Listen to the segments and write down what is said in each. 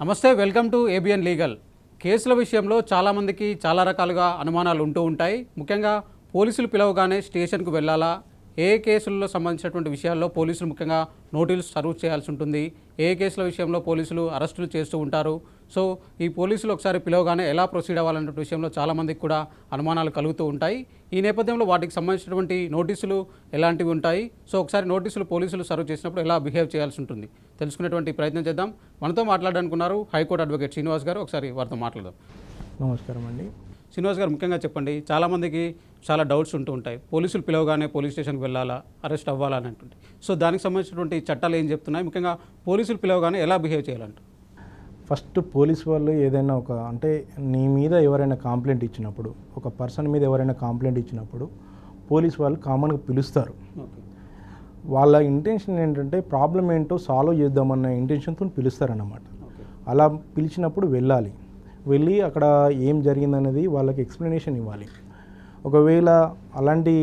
నమస్తే welcome to ABN legal కేసుల విషయంలో చాలామందికి చాలా రకాలుగా అనుమానాలు ఉంటూ ఉంటాయి. ముఖ్యంగా పోలీసులు పిలవగానే స్టేషన్కు వెళ్ళాలా? ఏ కేసుల్లో సంబంధించినటువంటి విషయాల్లో పోలీసులు ముఖ్యంగా నోటీసులు సర్వ్ చేయాల్సి ఉంటుంది? ఏ కేసుల విషయంలో పోలీసులు అరెస్టులు చేస్తూ ఉంటారు? సో ఈ పోలీసులు ఒకసారి పిలవగానే ఎలా ప్రొసీడ్ అవ్వాలనే విషయంలో చాలామందికి కూడా అనుమానాలు కలుగుతూ ఉంటాయి. ఈ నేపథ్యంలో వాటికి సంబంధించినటువంటి నోటీసులు ఎలాంటివి ఉంటాయి? సో ఒకసారి నోటీసులు పోలీసులు సర్వ్ చేసినప్పుడు ఎలా బిహేవ్ చేయాల్సి ఉంటుంది? తెలుసుకునేటువంటి ప్రయత్నం చేద్దాం. మనతో మాట్లాడడానికి ఉన్నారు హైకోర్టు అడ్వకేట్ శ్రీనివాస్ గారు. ఒకసారి వారితో మాట్లాడదాం. నమస్కారం అండి. శ్రీనివాస్ గారు ముఖ్యంగా చెప్పండి చాలామందికి చాలా డౌట్స్ ఉంటూ ఉంటాయి. పోలీసులు పిలవగానే పోలీస్ స్టేషన్కి వెళ్ళాలా? అరెస్ట్ అవ్వాలా? అని సో దానికి సంబంధించినటువంటి చట్టాలు ఏం చెప్తున్నాయి? ముఖ్యంగా పోలీసులు పిలవగానే ఎలా బిహేవ్ చేయాలంట ఫస్ట్ పోలీస్ వాళ్ళు ఏదైనా ఒక అంటే నీ మీద ఎవరైనా కంప్లైంట్ ఇచ్చినప్పుడు ఒక పర్సన్ మీద ఎవరైనా కంప్లైంట్ ఇచ్చినప్పుడు పోలీస్ వాళ్ళు కామన్గా పిలుస్తారు. వాళ్ళ ఇంటెన్షన్ ఏంటంటే ప్రాబ్లం ఏంటో సాల్వ్ చేద్దామన్న ఇంటెన్షన్తో పిలుస్తారన్నమాట. అలా పిలిచినప్పుడు వెళ్ళాలి. వెళ్ళి అక్కడ ఏం జరిగిందనేది వాళ్ళకి ఎక్స్ప్లెనేషన్ ఇవ్వాలి. ఒకవేళ అలాంటి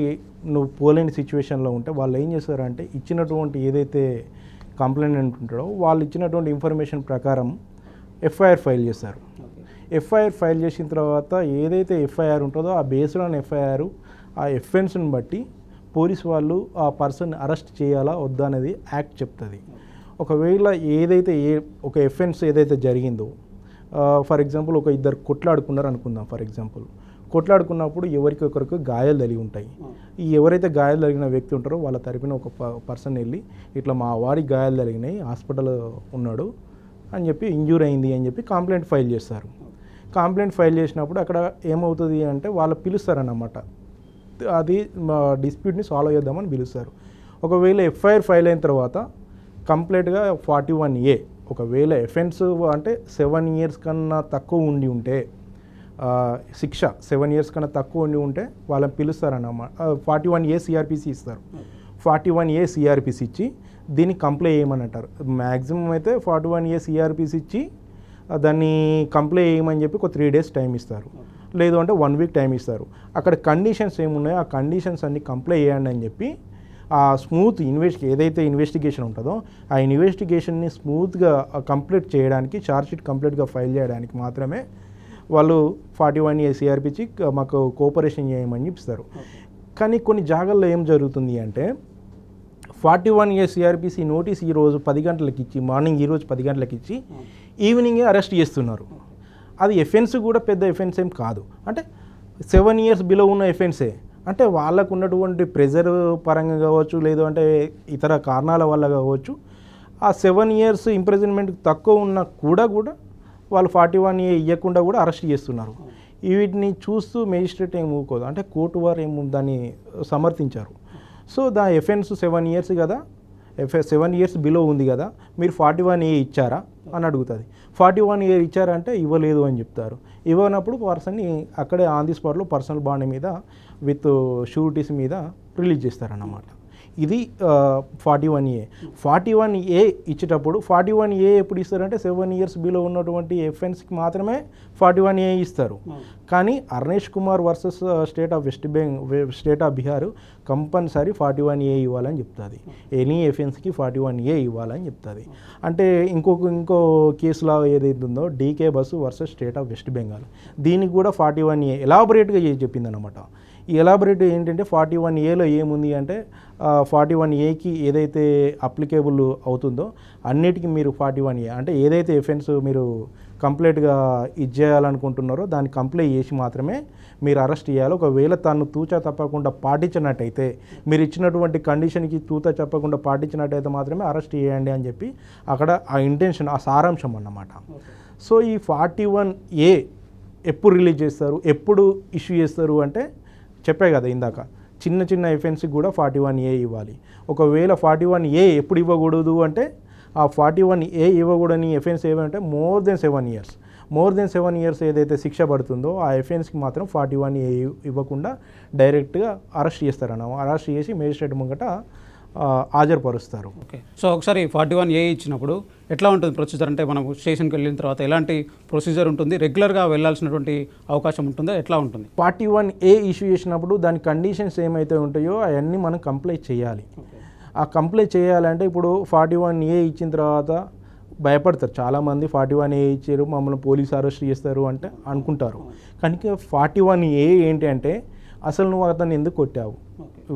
నువ్వు పోలేని సిచ్యువేషన్లో ఉంటే వాళ్ళు ఏం చేస్తారంటే ఇచ్చినటువంటి ఏదైతే కంప్లైంట్ ఉంటాడో వాళ్ళు ఇచ్చినటువంటి ఇన్ఫర్మేషన్ ప్రకారం FIR file okay. FIR file చేసిన తర్వాత ఏదైతే ఎఫ్ఐఆర్ ఉంటుందో ఆ బేస్డ్ ఆన్ ఎఫ్ఐఆర్ ఆ ఎఫెన్స్ని బట్టి పోలీస్ వాళ్ళు ఆ పర్సన్ అరెస్ట్ చేయాలా వద్దా అనేది యాక్ట్ చెప్తుంది. ఒకవేళ ఏదైతే ఏ ఒక ఎఫెన్స్ ఏదైతే జరిగిందో ఫర్ ఎగ్జాంపుల్ ఒక ఇద్దరు కొట్లాడుకున్నారు అనుకుందాం ఫర్ ఎగ్జాంపుల్. కొట్లాడుకున్నప్పుడు ఎవరికి ఒకరికి గాయాలు తగిలి ఉంటాయి. ఈ ఎవరైతే గాయాలు జరిగిన వ్యక్తి ఉంటారో వాళ్ళ తరపున ఒక పర్సన్ వెళ్ళి ఇట్లా మా వాడికి గాయాలు జరిగినాయి హాస్పిటల్ ఉన్నాడు అని చెప్పి ఇంజూర్ అయింది అని చెప్పి కంప్లైంట్ ఫైల్ చేస్తారు కంప్లైంట్ ఫైల్ చేసినప్పుడు అక్కడ ఏమవుతుంది అంటే వాళ్ళు పిలుస్తారన్నమాట. అది డిస్ప్యూట్ని సాల్వ్ చేద్దామని పిలుస్తారు. ఒకవేళ ఎఫ్ఐఆర్ ఫైల్ అయిన తర్వాత కంప్లీట్గా ఫార్టీ వన్ ఏ ఒకవేళ ఎఫెన్స్ అంటే సెవెన్ ఇయర్స్ కన్నా తక్కువ ఉండి ఉంటే శిక్ష సెవెన్ ఇయర్స్ కన్నా తక్కువ ఉండి ఉంటే వాళ్ళని పిలుస్తారన్నమాట. ఫార్టీ వన్ ఏ సిఆర్పిసి ఇస్తారు. ఫార్టీ వన్ ఏ సిఆర్పిసి ఇచ్చి దీన్ని కంప్లై చేయమని అంటారు మ్యాక్సిమం అయితే ఫార్టీ వన్ ఏ సిఆర్పిసి ఇచ్చి ఆ, దాన్ని కంప్లై చేయమని చెప్పి ఒక త్రీ డేస్ టైం ఇస్తారు. లేదు అంటే వన్ వీక్ టైం ఇస్తారు. అక్కడ కండిషన్స్ ఏమున్నాయో ఆ కండిషన్స్ అన్ని కంప్లై చేయండి అని చెప్పి ఆ స్మూత్ ఇన్వెస్ట్ ఏదైతే ఇన్వెస్టిగేషన్ ఉంటుందో ఆ ఇన్వెస్టిగేషన్ని స్మూత్గా కంప్లీట్ చేయడానికి ఛార్జ్షీట్ కంప్లీట్గా ఫైల్ చేయడానికి మాత్రమే వాళ్ళు ఫార్టీ వన్ ఏ సిఆర్పిచ్చి మాకు కోఆపరేషన్ చేయమని చెప్తారు. కానీ కొన్ని జాగాల్లో ఏం జరుగుతుంది అంటే forty one A CrPC notice ఈరోజు పది గంటలకు ఇచ్చి మార్నింగ్ ఈరోజు పది గంటలకు ఇచ్చి ఈవినింగే అరెస్ట్ చేస్తున్నారు. అది ఎఫెన్స్ కూడా పెద్ద ఎఫెన్స్ ఏం కాదు. అంటే సెవెన్ ఇయర్స్ బిలో ఉన్న ఎఫెన్సే. అంటే వాళ్ళకు ఉన్నటువంటి ప్రెజర్ పరంగా కావచ్చు లేదు అంటే ఇతర కారణాల వల్ల కావచ్చు ఆ సెవెన్ ఇయర్స్ ఇంప్రెజన్మెంట్ తక్కువ ఉన్నా కూడా కూడా వాళ్ళు ఫార్టీ వన్ ఏ ఇవ్వకుండా కూడా అరెస్ట్ చేస్తున్నారు. వీటిని చూస్తూ మేజిస్ట్రేట్ ఏం ఊరుకోదు. అంటే కోర్టు వారు ఏమో దాన్ని సమర్థించారు? So the offence seven years కదా ఎఫ్ సెవెన్ ఇయర్స్ బిలో ఉంది కదా మీరు ఫార్టీ వన్ ఏ ఇచ్చారా అని అడుగుతుంది. ఫార్టీ వన్ ఇయర్ ఇచ్చారంటే ఇవ్వలేదు అని చెప్తారు. ఇవ్వనప్పుడు పర్సన్ని అక్కడే ఆన్ ది స్పాట్లో పర్సనల్ బాండ్ మీద విత్ షూరిటీస్ మీద రిలీజ్ చేస్తారన్నమాట. ఇది forty one A. Forty one A ఇచ్చేటప్పుడు ఫార్టీ వన్ ఏ ఎప్పుడు ఇస్తారంటే సెవెన్ ఇయర్స్ బిలో ఉన్నటువంటి ఎఫెన్స్కి మాత్రమే ఫార్టీ వన్ ఏ ఇస్తారు. కానీ Arnesh Kumar versus state of West Bengal state of Bihar compulsory forty one A ఇవ్వాలని చెప్తుంది. ఎనీ ఎఫెన్స్కి ఫార్టీ వన్ ఏ ఇవ్వాలని చెప్తుంది. అంటే ఇంకొక ఇంకో కేసులో ఏదైతే ఉందో D K Basu versus state of West Bengal. దీనికి కూడా ఫార్టీ వన్ ఏ ఎలాబొరేట్గా చెప్పిందనమాట ఈ ఎలాబొరేట్ ఏంటంటే ఫార్టీ వన్ ఏలో ఏముంది అంటే ఫార్టీ వన్ ఏకి ఏదైతే అప్లికేబుల్ అవుతుందో అన్నిటికీ మీరు ఫార్టీ వన్ ఏ అంటే ఏదైతే ఎఫెన్స్ మీరు కంప్లీట్గా ఇది చేయాలనుకుంటున్నారో దాన్ని కంప్లై చేసి మాత్రమే మీరు అరెస్ట్ చేయాలి. ఒకవేళ తను తూచా తప్పకుండా పాటించినట్టయితే మీరు ఇచ్చినటువంటి కండిషన్కి తూచా తప్పకుండా పాటించినట్టయితే మాత్రమే అరెస్ట్ చేయండి అని చెప్పి అక్కడ ఆ ఇంటెన్షన్ ఆ సారాంశం అన్నమాట. సో ఈ ఫార్టీ వన్ ఏ ఎప్పుడు రిలీజ్ చేస్తారు? ఎప్పుడు ఇష్యూ చేస్తారు? అంటే చెప్పే కదా ఇందాక చిన్న చిన్న ఎఫెన్స్కి కూడా ఫార్టీ వన్ ఏ ఇవ్వాలి. ఒకవేళ ఫార్టీ వన్ ఏ ఎప్పుడు ఇవ్వకూడదు అంటే ఆ ఫార్టీ వన్ ఏ ఇవ్వకూడని ఎఫెన్స్ ఏమంటే more than seven years more than seven years ఏదైతే శిక్ష పడుతుందో ఆ ఎఫెన్స్కి మాత్రం ఫార్టీ వన్ ఏ ఇవ్వకుండా డైరెక్ట్గా అరెస్ట్ చేస్తారన్న అరెస్ట్ చేసి మేజిస్ట్రేట్ ముంగట హాజరుపరుస్తారు. ఓకే. సో ఒకసారి ఫార్టీ వన్ ఏ ఇచ్చినప్పుడు ఎట్లా ఉంటుంది ప్రొసీజర్? అంటే మనం స్టేషన్కి వెళ్ళిన తర్వాత ఎలాంటి ప్రొసీజర్ ఉంటుంది? రెగ్యులర్గా వెళ్ళాల్సినటువంటి అవకాశం ఉంటుందా? ఎట్లా ఉంటుంది? ఫార్టీ వన్ ఏ ఇష్యూ చేసినప్పుడు దాని కండిషన్స్ ఏమైతే ఉంటాయో అవన్నీ మనం కంప్లై చేయాలి. ఆ కంప్లై చేయాలంటే ఇప్పుడు ఫార్టీ వన్ ఏ ఇచ్చిన తర్వాత భయపడతారు. చాలామంది ఫార్టీ వన్ ఏ ఇచ్చారు మమ్మల్ని పోలీస్ అరెస్ట్ చేస్తారు అంటే అనుకుంటారు. కనుక ఫార్టీ వన్ ఏ ఏంటి అంటే అసలు నువ్వు అతన్ని ఎందుకు కొట్టావు?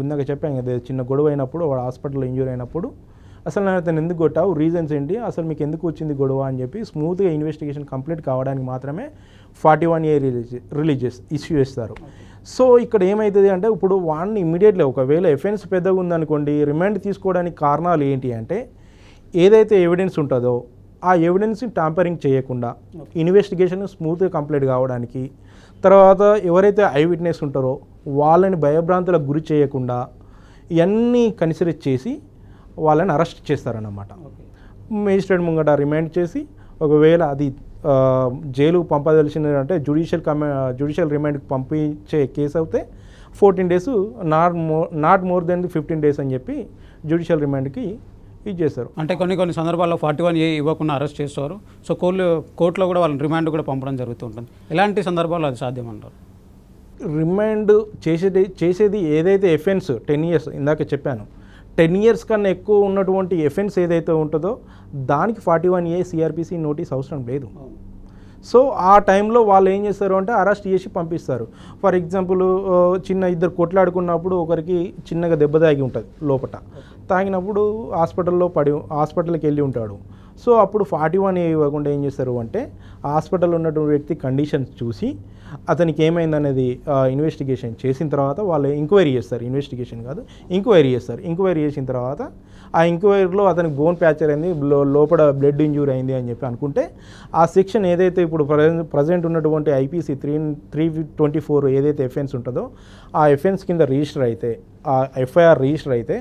ఇందాక చెప్పాను కదా చిన్న గొడవ అయినప్పుడు వాడు హాస్పిటల్లో ఇంజూర్ అయినప్పుడు అసలు నేను అతను ఎందుకు కొట్టావు? రీజన్స్ ఏంటి? అసలు మీకు ఎందుకు వచ్చింది గొడవ అని చెప్పి స్మూత్గా ఇన్వెస్టిగేషన్ కంప్లీట్ కావడానికి మాత్రమే forty one A release release issue చేస్తారు. సో ఇక్కడ ఏమవుతుంది అంటే ఇప్పుడు వాడిని ఇమీడియట్లీ ఒకవేళ ఎఫెన్స్ పెద్దగా ఉందనుకోండి రిమాండ్ తీసుకోవడానికి కారణాలు ఏంటి అంటే ఏదైతే ఎవిడెన్స్ ఉంటుందో ఆ ఎవిడెన్స్ని టాంపరింగ్ చేయకుండా ఇన్వెస్టిగేషన్ స్మూత్గా కంప్లీట్ కావడానికి తర్వాత ఎవరైతే ఐ విట్నెస్ ఉంటారో వాళ్ళని భయభ్రాంతులకు గురి చేయకుండా ఇవన్నీ కన్సిడర్ చేసి వాళ్ళని అరెస్ట్ చేస్తారన్నమాట. మేజిస్ట్రేట్ ముంగట రిమాండ్ చేసి ఒకవేళ అది ఆ, జైలుకు పంపదలిసింది అంటే జుడిషియల్ కమే జుడిషియల్ రిమాండ్కి పంపించే కేసు అయితే fourteen days not more not more than fifteen days అని చెప్పి జుడిషియల్ రిమాండ్కి ఇది చేస్తారు అంటే కొన్ని కొన్ని సందర్భాల్లో ఫార్టీ వన్ ఏ ఇవ్వకుండా అరెస్ట్ చేస్తారు. సో కోర్టు కోర్టులో కూడా వాళ్ళని రిమాండ్ కూడా పంపడం జరుగుతుంటుంది. ఎలాంటి సందర్భాల్లో అది సాధ్యం అంటారు రిమాండ్ చేసేది చేసేది ఏదైతే ఎఫెన్స్ టెన్ ఇయర్స్ ఇందాక చెప్పాను టెన్ ఇయర్స్ కన్నా ఎక్కువ ఉన్నటువంటి ఎఫెన్స్ ఏదైతే ఉంటుందో దానికి forty one A CrPC notice అవసరం లేదు. సో ఆ టైంలో వాళ్ళు ఏం చేస్తారు అంటే అరెస్ట్ చేసి పంపిస్తారు. ఫర్ ఎగ్జాంపుల్ చిన్న ఇద్దరు కొట్లాడుకున్నప్పుడు ఒకరికి చిన్నగా దెబ్బ తాగి ఉంటుంది లోపట. తాగినప్పుడు హాస్పిటల్లో పడి హాస్పిటల్కి వెళ్ళి ఉంటాడు. సో అప్పుడు ఫార్టీ వన్ ఏ ఇవ్వకుండా ఏం చేస్తారు అంటే హాస్పిటల్ ఉన్నటువంటి వ్యక్తి కండిషన్స్ చూసి అతనికి ఏమైందనేది ఇన్వెస్టిగేషన్ చేసిన తర్వాత వాళ్ళు ఎంక్వైరీ చేస్తారు. ఇన్వెస్టిగేషన్ కాదు ఎంక్వైరీ చేస్తారు. ఎంక్వైరీ చేసిన తర్వాత ఆ ఎంక్వైరీలో అతనికి బోన్ ప్యాచర్ అయింది లోపల బ్లడ్ ఇంజూరీ అయింది అని చెప్పి అనుకుంటే ఆ సెక్షన్ ఏదైతే ఇప్పుడు ప్రజెంట్ ఉన్నటువంటి IPC three three twenty four ఏదైతే ఎఫెన్స్ ఉంటుందో ఆ ఎఫెన్స్ కింద రిజిస్టర్ అయితే ఆ ఎఫ్ఐఆర్ రిజిస్టర్ అయితే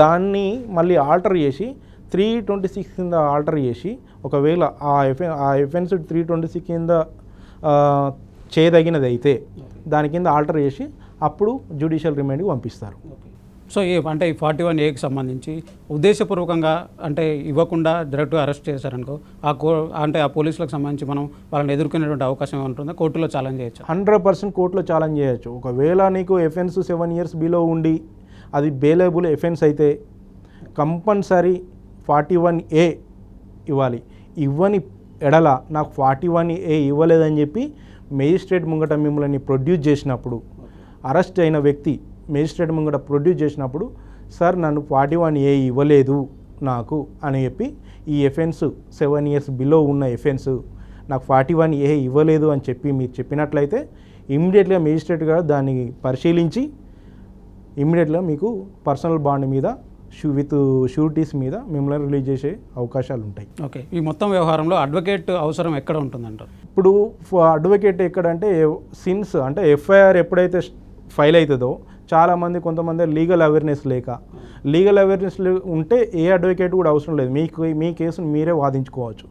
దాన్ని మళ్ళీ ఆల్టర్ చేసి త్రీ ట్వంటీ సిక్స్ కింద ఆల్టర్ చేసి ఒకవేళ ఆ ఎఫె ఆ ఎఫెన్స్ త్రీ ట్వంటీ సిక్స్ కింద చేయదగినది అయితే దాని కింద ఆల్టర్ చేసి అప్పుడు జ్యుడిషియల్ రిమైండ్కి పంపిస్తారు. సో ఈ అంటే ఈ ఫార్టీ వన్ ఏకి సంబంధించి ఉద్దేశపూర్వకంగా అంటే ఇవ్వకుండా డైరెక్ట్గా అరెస్ట్ చేశారనుకో ఆ కో అంటే ఆ పోలీసులకు సంబంధించి మనం వాళ్ళని ఎదుర్కొనేటువంటి అవకాశం ఉంటుందా? కోర్టులో ఛాలెంజ్ చేయొచ్చు? హండ్రెడ్ పర్సెంట్ కోర్టులో ఛాలెంజ్ చేయొచ్చు. ఒకవేళ నీకు ఎఫెన్స్ సెవెన్ ఇయర్స్ బిలో ఉండి అది బేలబుల్ ఎఫెన్స్ అయితే కంపల్సరీ ఫార్టీ వన్ ఏ ఇవ్వాలి. ఇవ్వని ఎడల నాకు ఫార్టీ వన్ ఏ ఇవ్వలేదని చెప్పి మేజిస్ట్రేట్ ముంగట మిమ్మల్ని ప్రొడ్యూస్ చేసినప్పుడు అరెస్ట్ అయిన వ్యక్తి మేజిస్ట్రేట్ ముంగట ప్రొడ్యూస్ చేసినప్పుడు సార్ నన్ను ఫార్టీ వన్ ఏ ఇవ్వలేదు నాకు అని చెప్పి ఈ ఎఫెన్స్ సెవెన్ ఇయర్స్ బిలో ఉన్న ఎఫెన్స్ నాకు ఫార్టీ వన్ ఏ ఇవ్వలేదు అని చెప్పి మీరు చెప్పినట్లయితే ఇమ్మీడియట్గా మేజిస్ట్రేట్ గారు దాన్ని పరిశీలించి ఇమ్మీడియట్గా మీకు పర్సనల్ బాండ్ మీద విత్ షూరిటీస్ మీద మిమ్మల్ని రిలీజ్ చేసే అవకాశాలు ఉంటాయి. ఓకే. ఈ మొత్తం వ్యవహారంలో అడ్వకేట్ అవసరం ఎక్కడ ఉంటుందంటారు? ఇప్పుడు అడ్వకేట్ ఎక్కడంటే సిన్స్ అంటే ఎఫ్ఐఆర్ ఎప్పుడైతే ఫైల్ అవుతుందో చాలామంది కొంతమంది లీగల్ అవేర్నెస్ లేక లీగల్ అవేర్నెస్ ఉంటే ఏ అడ్వకేట్ కూడా అవసరం లేదు. మీకు మీ కేసును మీరే వాదించుకోవచ్చు.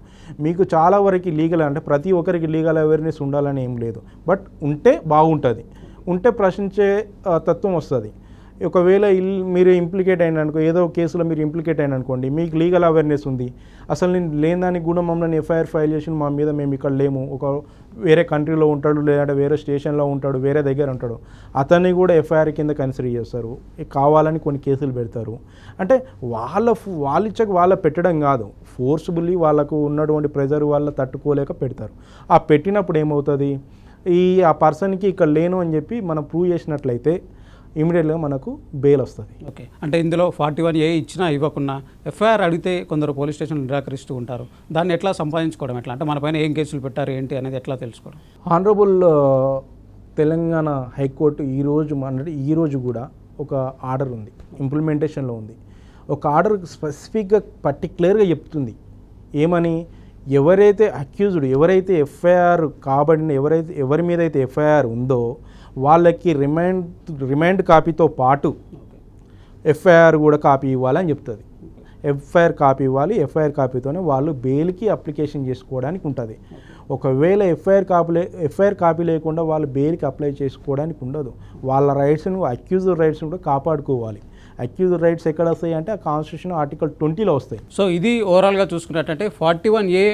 మీకు చాలా వరకు లీగల్ అంటే ప్రతి ఒక్కరికి లీగల్ అవేర్నెస్ ఉండాలని ఏం లేదు. బట్ ఉంటే బాగుంటుంది. ఉంటే ప్రశ్నించే తత్వం వస్తుంది. ఒకవేళ ఇల్ మీరు ఇంప్లికేట్ అయిన అనుకో ఏదో కేసులో మీరు ఇంప్లికేట్ అయిన అనుకోండి మీకు లీగల్ అవేర్నెస్ ఉంది. అసలు నేను లేని దానికి కూడా మమ్మల్ని ఎఫ్ఐఆర్ ఫైల్ చేసి మా మీద మేము ఇక్కడ లేము. ఒక వేరే కంట్రీలో ఉంటాడు లేదంటే వేరే స్టేషన్లో ఉంటాడు వేరే దగ్గర ఉంటాడు. అతన్ని కూడా ఎఫ్ఐఆర్ కింద కన్సిడర్ చేస్తారు. కావాలని కొన్ని కేసులు పెడతారు. అంటే వాళ్ళ ఫ్- వాళ్ళ వాళ్ళ పెట్టడం కాదు. ఫోర్స్బుల్లీ వాళ్ళకు ఉన్నటువంటి ప్రెజర్ వాళ్ళ తట్టుకోలేక పెడతారు. ఆ పెట్టినప్పుడు ఏమవుతుంది? ఈ ఆ పర్సన్కి ఇక్కడ లేను అని చెప్పి మనం ప్రూవ్ చేసినట్లయితే ఇమీడియట్గా మనకు బెయిల్ వస్తుంది. ఓకే. అంటే ఇందులో ఫార్టీ వన్ ఏ ఇచ్చినా ఇవ్వకున్నా ఎఫ్ఐఆర్ అడిగితే కొందరు పోలీస్ స్టేషన్లు నిరాకరిస్తూ ఉంటారు. దాన్ని ఎట్లా సంపాదించుకోవడం ఎట్లా? అంటే మన పైన ఏం కేసులు పెట్టారు ఏంటి అనేది ఎట్లా తెలుసుకోవడం? ఆనరబుల్ తెలంగాణ హైకోర్టు ఈరోజు అంటే ఈరోజు కూడా ఒక ఆర్డర్ ఉంది. ఇంప్లిమెంటేషన్లో ఉంది. ఒక ఆర్డర్ స్పెసిఫిక్గా పర్టిక్యులర్గా చెప్తుంది. ఏమని? ఎవరైతే అక్యూజ్డ్ ఎవరైతే ఎఫ్ఐఆర్ కాబడిన ఎవరైతే ఎవరి మీద అయితే ఎఫ్ఐఆర్ ఉందో వాళ్ళకి రిమైండ్ రిమైండ్ కాపీతో పాటు ఎఫ్ఐఆర్ కూడా కాపీ ఇవ్వాలని చెప్తుంది. ఎఫ్ఐఆర్ కాపీ ఇవ్వాలి ఎఫ్ఐఆర్ కాపీతోనే వాళ్ళు బెయిల్కి అప్లికేషన్ చేసుకోవడానికి ఉంటుంది. ఒకవేళ ఎఫ్ఐఆర్ కాపీ లే ఎఫ్ఐఆర్ కాపీ లేకుండా వాళ్ళు బెయిల్కి అప్లై చేసుకోవడానికి ఉండదు. వాళ్ళ రైట్స్ను అక్యూజ్ రైట్స్ని కూడా కాపాడుకోవాలి. అక్యూజ్ రైట్స్ ఎక్కడ వస్తాయి అంటే ఆ కాన్స్టిట్యూషన్ ఆర్టికల్ ట్వంటీలో వస్తాయి. సో ఇది ఓవరాల్గా చూసుకున్నట్టంటే ఫార్టీ వన్ ఏ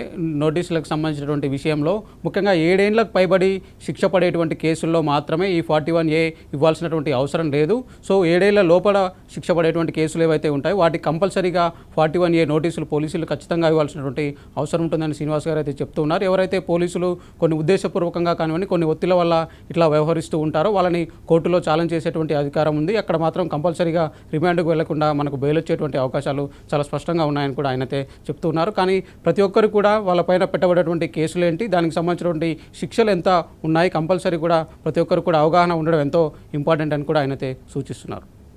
నోటీసులకు సంబంధించినటువంటి విషయంలో ముఖ్యంగా ఏడేళ్ళకు పైబడి శిక్ష పడేటువంటి కేసుల్లో మాత్రమే ఈ ఫార్టీ వన్ ఏ ఇవ్వాల్సినటువంటి అవసరం లేదు. సో ఏడేళ్ళ లోపల శిక్ష పడేటువంటి కేసులు ఏవైతే ఉంటాయో వాటికి కంపల్సరీగా ఫార్టీ వన్ ఏ నోటీసులు పోలీసులు ఖచ్చితంగా ఇవ్వాల్సినటువంటి అవసరం ఉంటుందని శ్రీనివాస్ గారు అయితే చెప్తూ ఉన్నారు. ఎవరైతే పోలీసులు కొన్ని ఉద్దేశపూర్వకంగా కానివ్వండి కొన్ని ఒత్తిళ్ళ వల్ల ఇట్లా వ్యవహరిస్తూ ఉంటారో వాళ్ళని కోర్టులో ఛాలెంజ్ చేసేటువంటి అధికారం ఉంది. అక్కడ మాత్రం కంపల్సరీగా రిమాండ్కు వెళ్ళకుండా మనకు బెయిల్ వచ్చేటువంటి అవకాశాలు చాలా స్పష్టంగా ఉన్నాయని కూడా ఆయనతే చెప్తూ ఉన్నారు కానీ ప్రతి ఒక్కరు కూడా వాళ్ళపైన పెట్టబడేటువంటి కేసులు ఏంటి? దానికి సంబంధించినటువంటి శిక్షలు ఎంత ఉన్నాయి? కంపల్సరీ కూడా ప్రతి ఒక్కరు కూడా అవగాహన ఉండడం ఎంతో ఇంపార్టెంట్ అని కూడా ఆయనతే సూచిస్తున్నారు.